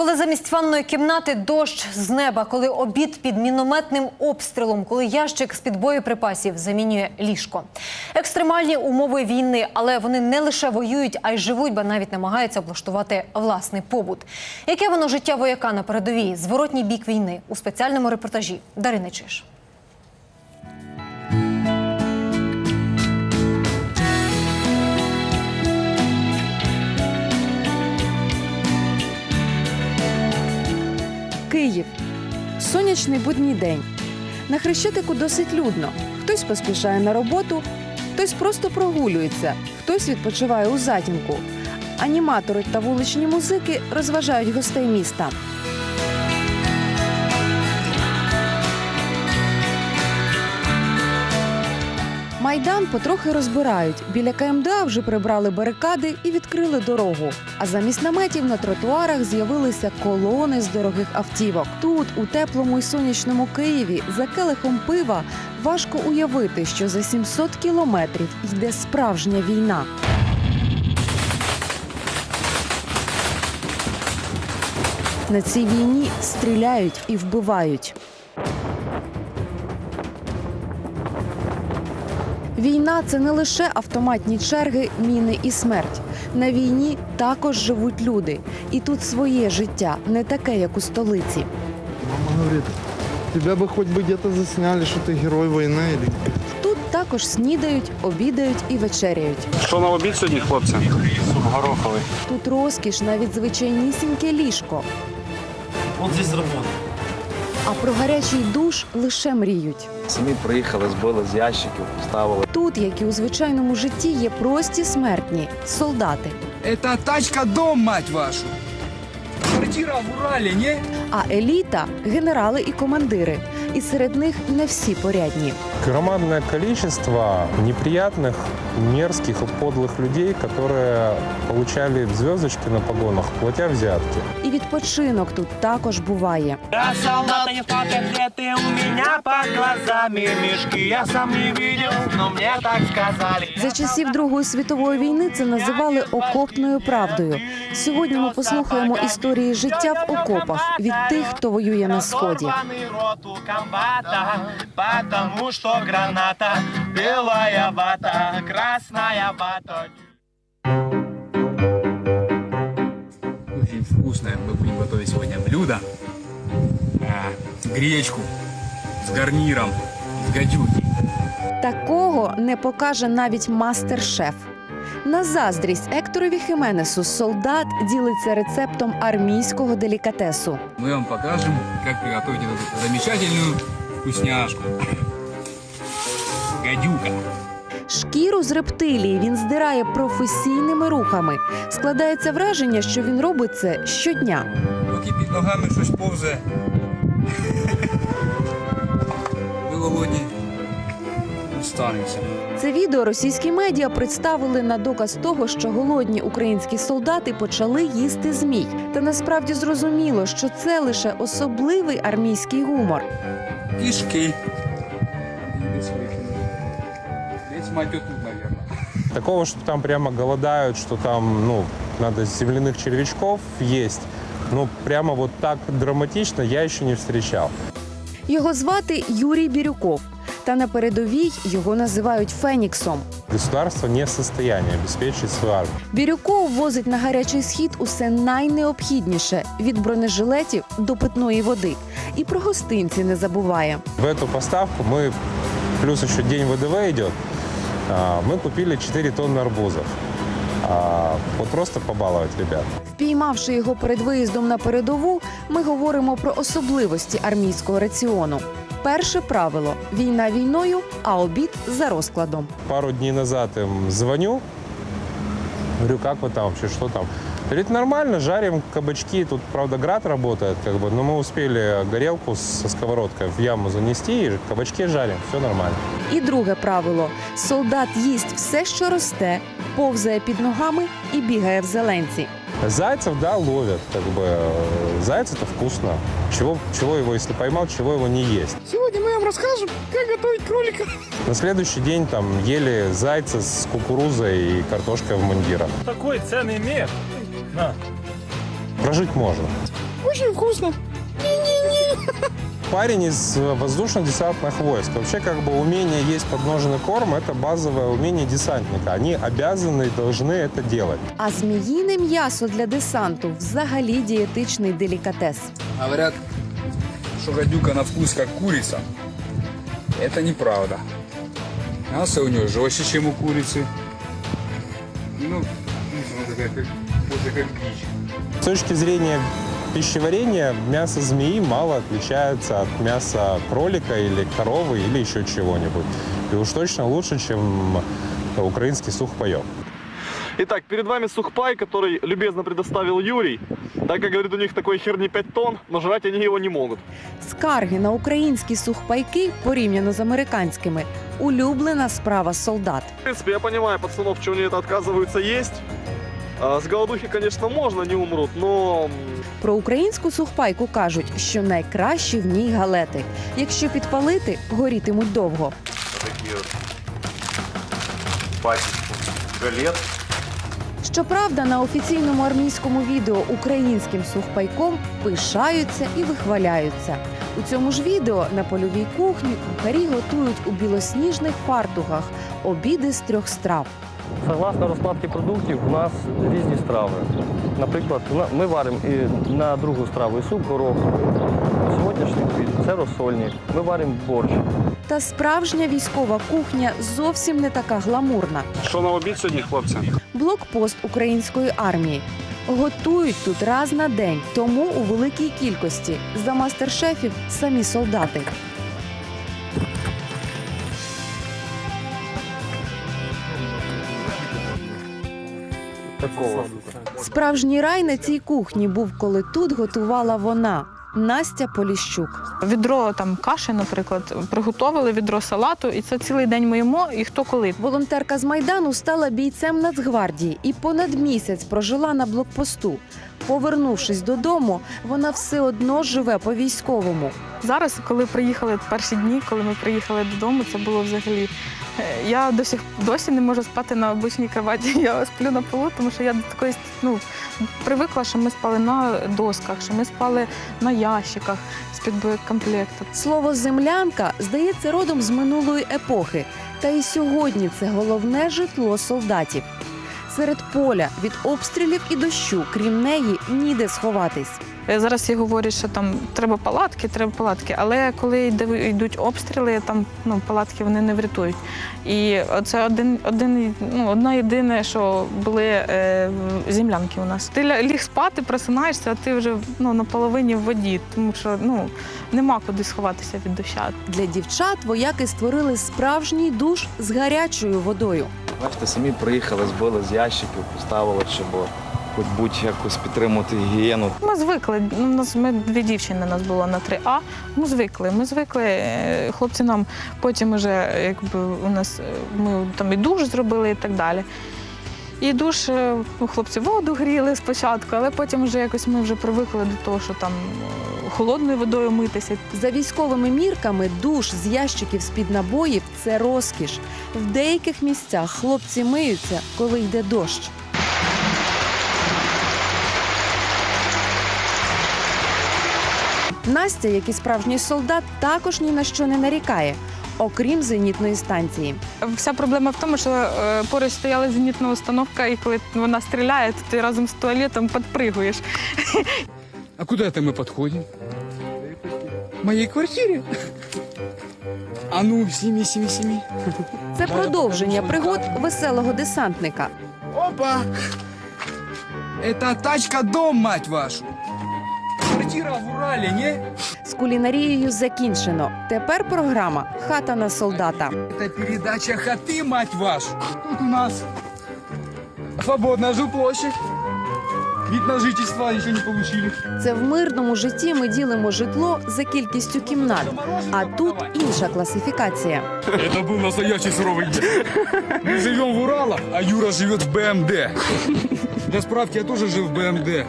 Коли замість ванної кімнати дощ з неба, коли обід під мінометним обстрілом, коли ящик з під боєприпасів замінює ліжко. Екстремальні умови війни, але вони не лише воюють, а й живуть, бо навіть намагаються облаштувати власний побут. Яке воно життя вояка на передовій? Зворотній бік війни у спеціальному репортажі Дарини Чиш. Київ. Сонячний будній день. На хрещатику досить людно. Хтось поспішає на роботу, хтось просто прогулюється, хтось відпочиває у затінку. Аніматори та вуличні музики розважають гостей міста. Майдан потрохи розбирають. Біля КМДА вже прибрали барикади і відкрили дорогу. А замість наметів на тротуарах з'явилися колони з дорогих автівок. Тут, у теплому і сонячному Києві, за келихом пива важко уявити, що за 700 кілометрів йде справжня війна. На цій війні стріляють і вбивають. Війна це не лише автоматні черги, міни і смерть. На війні також живуть люди, і тут своє життя не таке, як у столиці. Мама говорит, тебя бы хоть бы где-то засняли, что ты герой войны или Тут також снідають, обідають і вечеряють. Що на обід сьогодні, хлопці? Суп гороховий. Тут розкіш, навіть звичайнісіньке ліжко. Вот здесь ремонт. А про гарячий душ лише мріють. Самі приїхали, збили з ящиків, поставили. Тут, як і у звичайному житті, є прості смертні солдати. Це тачка дом, мать вашу. Квартира в Уралі, ні? А еліта генерали і командири І серед них не всі порядні. громадное количество неприятных, мерзких и подлых людей, которые получали звездочки на погонах, платя взятки. І відпочинок тут також буває. Я солдат, а не пакеты у меня под глазами мешки Я сам не видел, но мне так сказали За часів Другої світової війни це називали окопною правдою. Сьогодні ми послухаємо історії життя в окопах від тих, хто воює на сході. Комбата Потому что граната Белая вата, красная вата Очень вкусное мы будем готовить сегодня блюдо. Гречку с гарниром из гадюки. Такого не покаже навіть мастер-шеф. На заздрість Екторові Хименесу солдат ділиться рецептом армійського делікатесу. Мы вам покажем, как приготовить эту замечательную вкусняшку. Гадюка. Шкіру з рептилії він здирає професійними рухами. Складається враження, що він робить це щодня. Поки під ногами щось повзе. Ви голодні. Останемося. Це відео російські медіа представили на доказ того, що голодні українські солдати почали їсти змій. Та насправді зрозуміло, що це лише особливий армійський гумор. Наверное. Такого, что там прямо голодают, что там, ну, надо земляных червячков есть, ну, прямо вот так драматично я еще не встречал. Його звати Юрій Бірюков. Та на передовій його називають Феніксом. Государство не в состоянии обеспечить свою армию. Бірюков возить на гарячий схід усе найнеобхідніше від бронежилетів до питної води. І про гостинці не забуває. В эту поставку мы, плюс еще день ВДВ идет, а, мы купили 4 тонны арбузов. А, Вот просто побаловать ребят. Впіймавши його перед виїздом на передову, ми говоримо про особливості армійського раціону. Перше правило війна війною, а обід за розкладом. Пару дней назад им звоню, говорю, как вы там вообще, что там? Говорит, нормально, жарим кабачки, тут, правда, град работает, как бы, но мы успели горелку со сковородкой в яму занести, и кабачки жарим, все нормально. І друге правило: солдат їсть все, що росте, повзає під ногами і бігає в зеленці. Зайцев, да, ловят, как бы, э, заяц это вкусно. Чего, чего его, если поймал, чего его не есть. Сегодня мы вам расскажем, как готовить кролика. На следующий день там ели зайца с кукурузой и картошкой в мундирах. Такой ценный мир Прожить можно. Очень вкусно. Парень из э, воздушно-десантных войск. Вообще, как бы умение есть подножный корм – это базовое умение десантника. Они обязаны и должны это делать. А зміїне м'ясо для десанту взагалі дієтичний делікатес. Говорят, что гадюка на вкус как курица. Это неправда. Мясо у нее жестче, чем у курицы. Ну, она такая, как, вкусно, как дичь. С точки зрения пищеварения, мясо змеи мало отличается от мяса кролика или коровы или еще чего-нибудь. И уж точно лучше, чем украинский сухпайок. Итак, перед вами сухпай, который любезно предоставил Юрий. Так как говорит, у них такой херни 5 тонн, но жрать они его не могут. Скарги на українські сухпайки порівняно з американськими улюблена справа солдат. В принципе, я понимаю пацанов, что они это отказываются есть. С голодухи, конечно, можно, не умрут, но Про українську сухпайку кажуть, що найкращі в ній галети. Якщо підпалити, горітимуть довго. Такие вот галет. Щоправда, на офіційному армійському відео українським сухпайком пишаються і вихваляються. У цьому ж відео на польовій кухні кухарі готують у білосніжних фартухах обіди з трьох страв. Согласно розкладці продуктів, у нас різні страви. Наприклад, ми варимо і на другу страву і суп горох. Сьогоднішній обід це розсольні. Ми варимо борщ. Та справжня військова кухня зовсім не така гламурна. Що на обід сьогодні, хлопці? Блокпост української армії. Готують тут раз на день, тому у великій кількості. За мастер-шефів самі солдати. Такого. Справжній рай на цій кухні був, коли тут готувала вона Настя Поліщук. Відро там каші, наприклад, приготовили відро салату, і це цілий день ми їмо, і хто коли. Волонтерка з майдану стала бійцем Нацгвардії і понад місяць прожила на блокпосту. Повернувшись додому, вона все одно живе по військовому. Зараз, коли приїхали перші дні, коли ми приїхали додому, це було взагалі. е, Я досі досі не можу спати на обичній кроваті. Я сплю на полу, тому що я до такої ну привикла, що ми спали на досках, що ми спали на ящиках з-під боєкомплекту. Слово землянка здається родом з минулої епохи. Та і сьогодні це головне житло солдатів. Серед поля від обстрілів і дощу, крім неї, ніде сховатись. Е, Зараз всі говорять, що там треба палатки, треба палатки. Але коли йдуть обстріли, там ну, палатки вони не врятують. І це один, один, ну, одна єдине, що були е, землянки у нас. Ти ліг спати, просинаєшся, а ти вже ну, на половині в воді, тому що ну, нема куди сховатися від доща. Для дівчат вояки створили справжній душ з гарячою водою. Бачите, самі приїхали, збили з ящиків, поставили, щоб хоч будь-якось підтримувати гігієну. Ми звикли. Ну, у нас ми дві дівчини нас було на 3А. Ми звикли. Ми звикли. Е, Хлопці нам потім уже, якби у нас е, ми там і душ зробили і так далі. І душ, е, ну, хлопці воду гріли спочатку, але потім вже якось ми вже привикли до того, що там е, холодною водою митися. За військовими мірками душ з ящиків з-під набоїв це розкіш. В деяких місцях хлопці миються, коли йде дощ. Настя, як і справжній солдат, також ні на що не нарікає, окрім зенітної станції. Вся проблема в тому, що е, поруч стояла зенітна установка, і коли вона стріляє, то ти разом з туалетом підпригуєш. А куда это мы подходим? Моей квартире? А ну, сними, сними, сними. Це продовження пригод веселого десантника. Опа! Это тачка-дом, мать вашу! Квартира в Урале, не? З кулінарією закінчено. Тепер програма Хата на солдата. Это передача хаты, мать вашу. Тут у нас свободная жилплощадь. Вид на жительство еще не получили. Це в мирному житті ми ділимо житло за кількістю кімнат. А тут інша класифікація. Это был настоящий суровый день. Мы живем в Уралах, а Юра живет в БМД. Для справки, я тоже жил в БМД.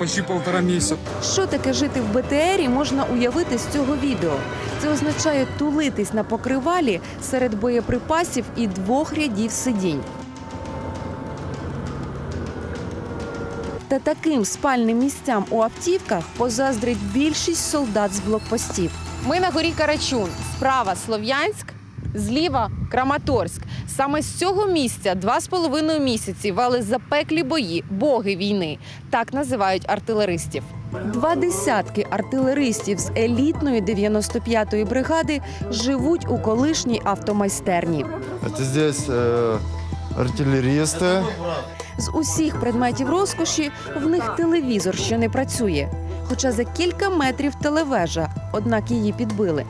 Почти полтора месяца. Що таке жити в БТРі, можна уявити з цього відео. Це означає тулитись на покривалі серед боєприпасів і двох рядів сидінь. Та таким спальним місцям у автівках позаздрить більшість солдат з блокпостів. Ми на горі Карачун. Справа Слов'янськ, зліва Краматорськ. Саме з цього місця два з половиною місяці вели запеклі бої, боги війни. Так називають артилеристів. Два десятки артилеристів з елітної 95-ї бригади живуть у колишній автомайстерні. Это здесь э, артиллеристы. З усіх предметів розкоші в них телевізор, що не працює. Хоча за кілька метрів телевежа, однак її підбили.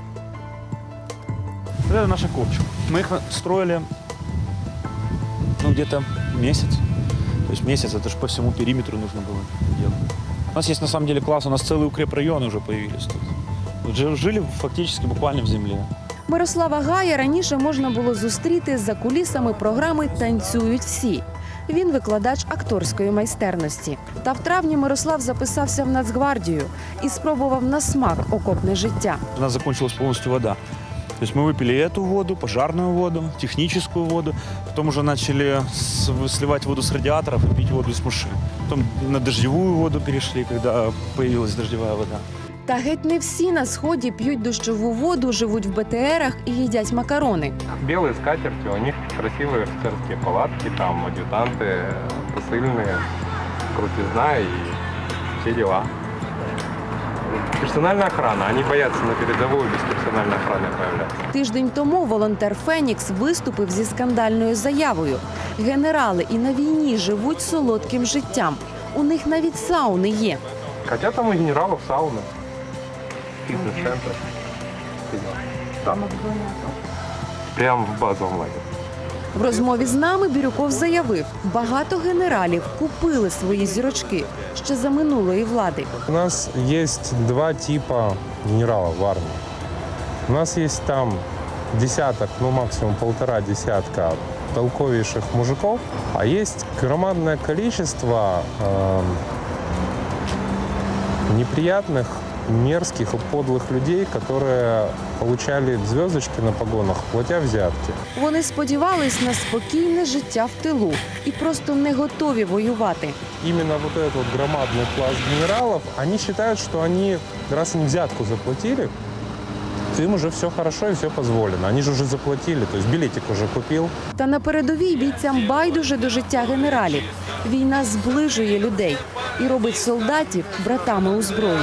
Это наша копчик. Мы их строили ну, где-то месяц. То есть месяц, это же по всему периметру нужно было делать. У нас есть на самом деле класс, у нас целые укрепрайоны уже появились тут. Вот жи- Жили фактически буквально в земле. Мирослава Гая раніше можна було зустріти за кулісами програми Танцюють всі. Він викладач акторської майстерності. Та в травні Мирослав записався в Нацгвардію і спробував на смак окопне життя. У нас закончилась полностью вода. То есть мы выпили эту воду, пожарную воду, техническую воду. Потом уже начали с- сливать воду с радиаторов и пить воду из машин. Потом на дождевую воду перешли, когда появилась дождевая вода. Та геть не всі на сході п'ють дощову воду, живуть в БТРах і їдять макарони. Белые скатерти, у них красивые офицерские палатки, там адъютанты, посыльные, крутизна и все дела. Персональная охрана. Они боятся на передовую без персональной охраны появляться. Тиждень тому волонтер Фенікс виступив зі скандальною заявою. Генерали і на війні живуть солодким життям. У них навіть сауни є. Хотя там у генералов сауны, фитнес-центры. Да. Прямо в базовом лагере. В розмові з нами Бірюков заявив, багато генералів купили свої зірочки ще за минулої влади. У нас есть два типа генералов в армии. У нас есть там десяток, ну максимум полтора десятка толковейших мужиков, а есть громадное количество эм, неприятных, мерзких и подлых людей, которые получали звездочки на погонах, платя взятки. Вони сподівались на спокійне життя в тилу і просто не готові воювати. именно вот этот вот громадный пласт генералов, они считают, что они, раз им взятку заплатили, то им уже все хорошо и все позволено. Они же уже заплатили, то есть билетик уже купил. Та на передовій бійцям байдуже до життя генералів. Війна зближує людей і робить солдатів братами у зброї.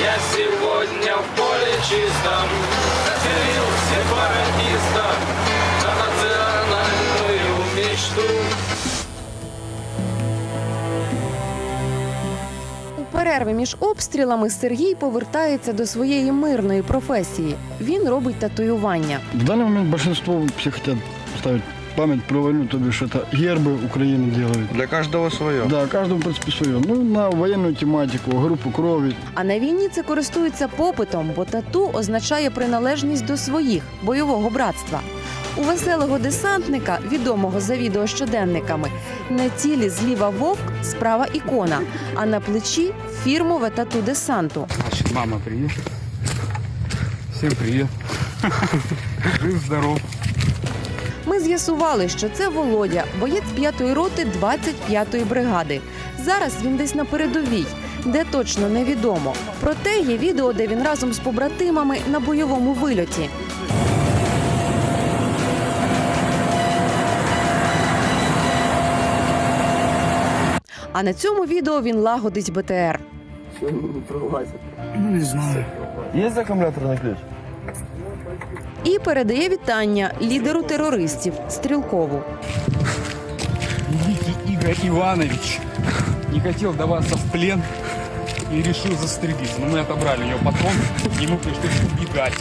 Я сегодня в поле чистом Заселил сепаратиста На национальную мечту перерви між обстрілами Сергій повертається до своєї мирної професії. Він робить татуювання. В данный момент большинство все хотят поставить память про войну, то бишь это гербы Украины делают. Для каждого свое. Да, каждому, в принципе, свое. Ну, на военную тематику, группу крови. А на війні це користується попитом, бо тату означає приналежність до своїх бойового братства. У веселого десантника, відомого за відео щоденниками, на тілі зліва вовк, справа ікона, а на плечі фірмове тату десанту. Значит, мама, привет. Всем привет. Жив, здоров. Ми з'ясували, що це Володя, боєць 5-ї роти 25-ї бригади. Зараз він десь на передовій, де точно невідомо. Проте є відео, де він разом з побратимами на бойовому вильоті. А на цьому відео він лагодить БТР. Ну, не знаю. Есть аккумуляторный ключ? І передає вітання лідеру терористів Стрілкову. Великий Игорь Иванович не хотел даваться в плен и решил застрелиться. Но мы отобрали ее патрон, ему пришлось убегать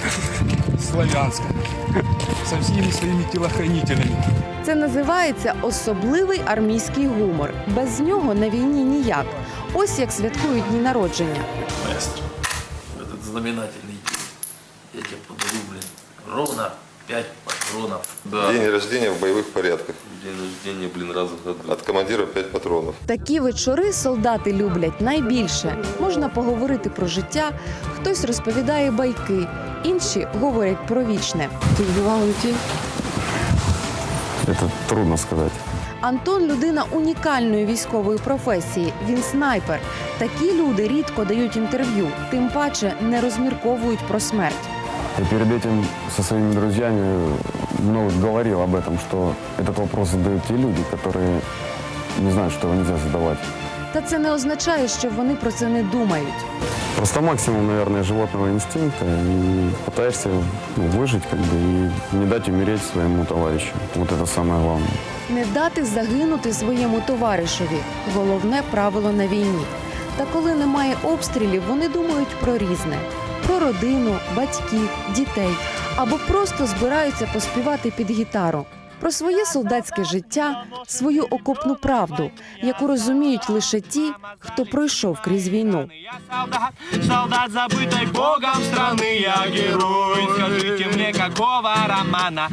в Славянск со всеми своими телохранителями. Це називається особливий армійський гумор. Без нього на війні ніяк. Ось як святкують дні народження. Маэстро, в этот знаменательный день я тебе подарю, блин, ровно 5 патронов. Да. День рождения в боевых порядках. День рождения, блин, раз в году. От командира 5 патронов. Такі вечори солдати люблять найбільше. Можна поговорити про життя, хтось розповідає байки, інші говорять про вічне. Ти вбивав людей? Это трудно сказать. Антон людина унікальної військової професії. Він снайпер. Такі люди рідко дають інтерв'ю, тим паче не розмірковують про смерть. Я перед этим со своими друзьями много говорил об этом, что этот вопрос задают те люди, которые не знают, что его нельзя задавать. Та це не означає, що вони про це не думають. Просто максимум, наверное, животного инстинкта и пытаешься ну, выжить как бы и не дать умереть своему товарищу. Вот это самое главное. Не дати загинути своєму товаришеві головне правило на війні. Та коли немає обстрілів, вони думають про різне: про родину, батьків, дітей або просто збираються поспівати під гітару. Про своє солдатське життя, свою окопну правду, яку розуміють лише ті, хто пройшов крізь війну. Солдат забитий богом страни, Я герой, Скажіть мені, какого романа.